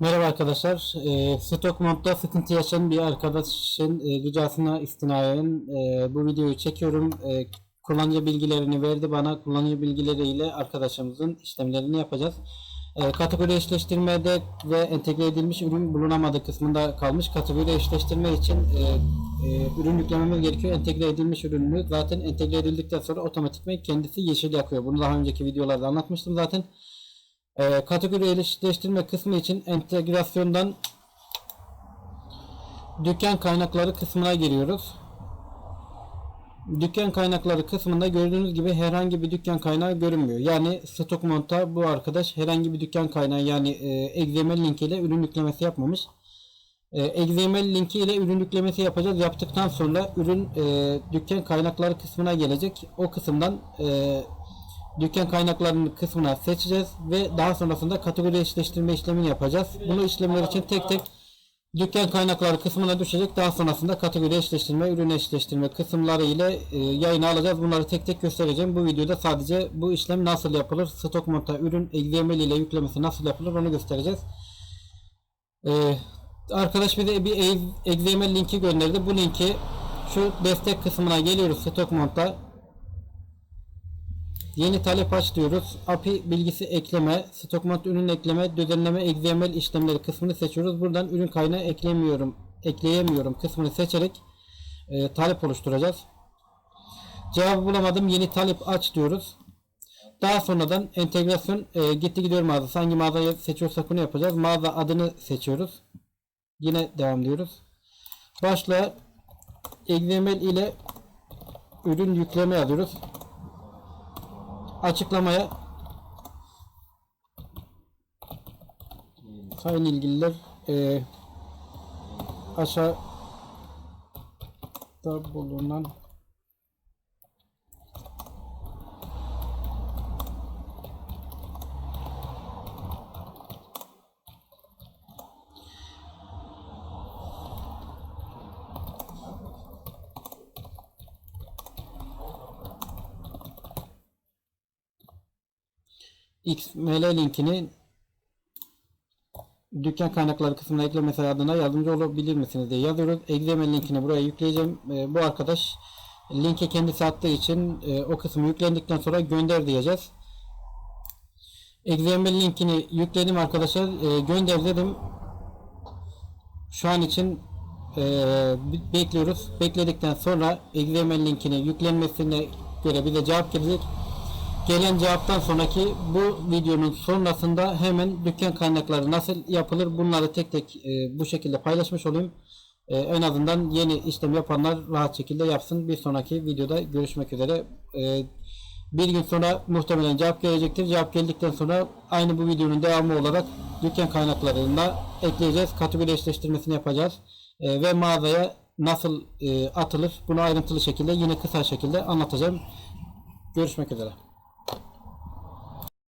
Merhaba arkadaşlar. E, stok modda sıkıntı yaşayan bir arkadaşın e, ricasına istinaen e, bu videoyu çekiyorum. E, kullanıcı bilgilerini verdi bana. Kullanıcı bilgileriyle arkadaşımızın işlemlerini yapacağız. E, kategori eşleştirmede ve entegre edilmiş ürün bulunamadığı kısmında kalmış. Kategori eşleştirme için e, e, ürün yüklememiz gerekiyor. Entegre edilmiş ürünü zaten entegre edildikten sonra otomatikman kendisi yeşil yakıyor. Bunu daha önceki videolarda anlatmıştım zaten. Ee, kategori eşleştirme kısmı için entegrasyondan dükkan kaynakları kısmına giriyoruz. Dükkan kaynakları kısmında gördüğünüz gibi herhangi bir dükkan kaynağı görünmüyor. Yani stok monta bu arkadaş herhangi bir dükkan kaynağı yani e, XML linki ile ürün yüklemesi yapmamış. E, XML linki ile ürün yüklemesi yapacağız. Yaptıktan sonra ürün e, dükkan kaynakları kısmına gelecek. O kısımdan e, dükkan kaynaklarının kısmına seçeceğiz ve daha sonrasında kategori eşleştirme işlemini yapacağız. Bunu işlemler için tek tek dükkan kaynakları kısmına düşecek. Daha sonrasında kategori eşleştirme, ürün eşleştirme kısımları ile e, yayına alacağız. Bunları tek tek göstereceğim. Bu videoda sadece bu işlem nasıl yapılır, stok monta, ürün XML ile yüklemesi nasıl yapılır onu göstereceğiz. E, arkadaş bize bir XML linki gönderdi. Bu linki şu destek kısmına geliyoruz stok monta. Yeni talep aç diyoruz. API bilgisi ekleme, stok mod ürün ekleme, düzenleme, XML işlemleri kısmını seçiyoruz. Buradan ürün kaynağı eklemiyorum, ekleyemiyorum kısmını seçerek e, talep oluşturacağız. Cevabı bulamadım. Yeni talep aç diyoruz. Daha sonradan entegrasyon e, gitti gidiyor mağazası. Hangi mağazayı seçiyorsak bunu yapacağız. Mağaza adını seçiyoruz. Yine devam diyoruz. Başla XML ile ürün yükleme yazıyoruz açıklamaya sayın ilgililer e, aşağıda bulunan XML linkini dükkan kaynakları kısmına eklemesi adına yardımcı olabilir misiniz diye yazıyoruz. XML linkini buraya yükleyeceğim. E, bu arkadaş linki kendisi attığı için e, o kısmı yüklendikten sonra gönder diyeceğiz. XML linkini yükledim arkadaşlar. E, gönder dedim. Şu an için e, bekliyoruz. Bekledikten sonra XML linkini yüklenmesine göre bize cevap gelecek gelen cevaptan sonraki bu videonun sonrasında hemen dükkan kaynakları nasıl yapılır bunları tek tek e, bu şekilde paylaşmış olayım. E, en azından yeni işlem yapanlar rahat şekilde yapsın. Bir sonraki videoda görüşmek üzere. E, bir gün sonra muhtemelen cevap gelecektir. Cevap geldikten sonra aynı bu videonun devamı olarak dükkan kaynaklarında ekleyeceğiz. Kategori eşleştirmesini yapacağız. E, ve mağazaya nasıl e, atılır bunu ayrıntılı şekilde yine kısa şekilde anlatacağım. Görüşmek üzere.